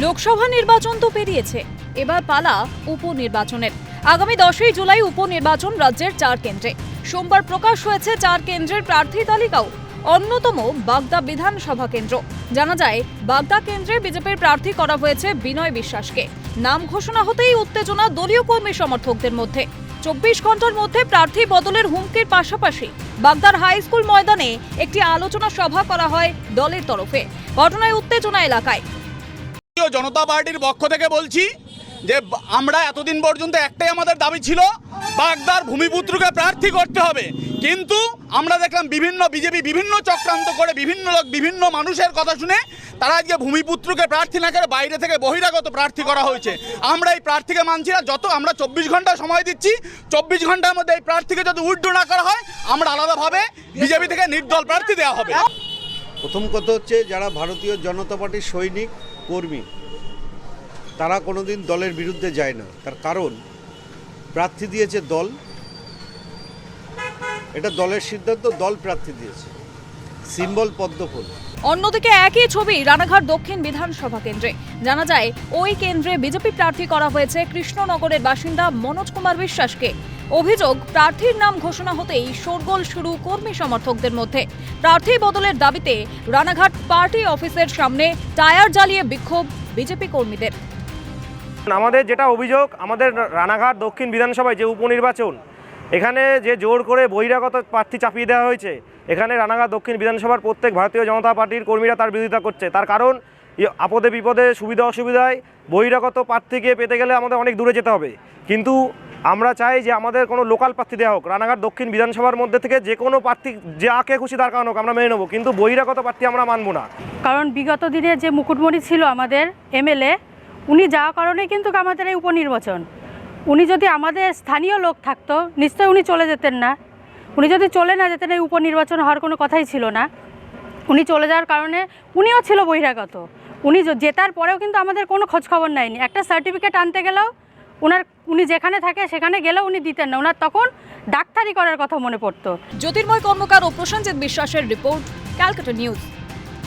লোকসভা নির্বাচন তো পেরিয়েছে। এবার পালা উপনির্বাচনের। আগামী দশই জুলাই উপনির্বাচন রাজ্যের চার কেন্দ্রে। সোমবার প্রকাশ হয়েছে চার কেন্দ্রের প্রার্থী তালিকাও। অন্যতম বাগদা বিধানসভা কেন্দ্র। জানা যায়, বাগদা কেন্দ্রে বিজেপির প্রার্থী করা হয়েছে বিনয় বিশ্বাসকে। নাম ঘোষণা হতেই উত্তেজনা দলীয় কর্মী সমর্থকদের মধ্যে। চব্বিশ ঘণ্টার মধ্যে প্রার্থী বদলের হুমকির পাশাপাশি বাগদার হাই স্কুল ময়দানে একটি আলোচনা সভা করা হয় দলের তরফে। ঘটনায় উত্তেজনা এলাকায়। ভারতীয় জনতা পার্টির পক্ষ থেকে বলছি যে আমরা এতদিন পর্যন্ত একটাই আমাদের দাবি ছিল, বাগদার ভূমিপুত্রকে প্রার্থী করতে হবে। কিন্তু আমরা দেখলাম বিভিন্ন বিজেপি বিভিন্ন চক্রান্ত করে বিভিন্ন লোক, বিভিন্ন মানুষের কথা শুনে তারা আজকে ভূমিপুত্রকে প্রার্থী না করে বাইরে থেকে বহিরাগত প্রার্থী করা হয়েছে। আমরা এই প্রার্থীকে মানছি না, যত আমরা চব্বিশ ঘণ্টা সময় দিচ্ছি, চব্বিশ ঘণ্টার মধ্যে এই প্রার্থীকে যদি উইথড্র না করা হয়, আমরা আলাদাভাবে বিজেপি থেকে নির্দল প্রার্থী দেওয়া হবে। প্রথম কথা হচ্ছে যারা ভারতীয় জনতা পার্টির সৈনিক, কর্মী, তারা কোনোদিন দলের বিরুদ্ধে যায় না। তার কারণ, প্রার্থী দিয়েছে দল। এটা দলের সিদ্ধান্ত, দল প্রার্থী দিয়েছে। সিম্বল পদ্মফুল অন্যদিকে একই ছবি রানাঘাট দক্ষিণ বিধানসভা কেন্দ্রে। জানা যায়, ওই কেন্দ্রে বিজেপি প্রার্থী করা হয়েছে কৃষ্ণনগরের বাসিন্দা মনোজ কুমার বিশ্বাসকে। অভিযোগ, প্রার্থীর নাম ঘোষণা হতেই শোরগোল শুরু কর্মী সমর্থকদের মধ্যে। প্রার্থী বদলের দাবিতে রানাঘাট পার্টি অফিসের সামনে টায়ার জ্বালিয়ে বিক্ষোভ বিজেপি কর্মীদের। আমাদের যেটা অভিযোগ, আমাদের রানাঘাট দক্ষিণ বিধানসভায় যে উপনির্বাচন, এখানে যে জোর করে বহিরাগত প্রার্থী চাপিয়ে দেওয়া হয়েছে, এখানে রানাঘাট দক্ষিণ বিধানসভার প্রত্যেক ভারতীয় জনতা পার্টির কর্মীরা তার বিরোধিতা করছে। তার কারণ আপদে বিপদে সুবিধা অসুবিধায় বহিরাগত প্রার্থীকে পেতে গেলে আমাদের অনেক দূরে যেতে হবে। কিন্তু আমরা চাই যে আমাদের কোনো লোকাল প্রার্থী দেওয়া হোক, রানাঘাট দক্ষিণ বিধানসভার মধ্যে থেকে যে কোনো প্রার্থী যাকে খুশি তার কারণ হোক, আমরা মেনে নেব। কিন্তু বহিরাগত প্রার্থী আমরা মানবো না। কারণ বিগত দিনে যে মুকুটমণি ছিল আমাদের এমএলএ, উনি যাওয়ার কারণে কিন্তু আমাদের এই উপনির্বাচন। উনি যদি আমাদের স্থানীয় লোক থাকতো, নিশ্চয়ই উনি চলে যেতেন না। উনি যদি চলে না যেতেন, এই উপনির্বাচন হওয়ার কোনো কথাই ছিল না। উনি চলে যাওয়ার কারণে উনিও ছিল বহিরাগত। উনি জেতার পরেও কিন্তু আমাদের কোনো খোঁজ খবর নেয়নি। একটা সার্টিফিকেট আনতে গেলেও ওনার উনি যেখানে থাকে, সেখানে গেলে উনি দিতেন না। ওনার তখন ডাক্তারি করার কথা মনে পড়তো। জ্যোতির্ময় কর্মকার ও প্রসেনজিৎ বিশ্বাসের রিপোর্ট, ক্যালকাটা নিউজ।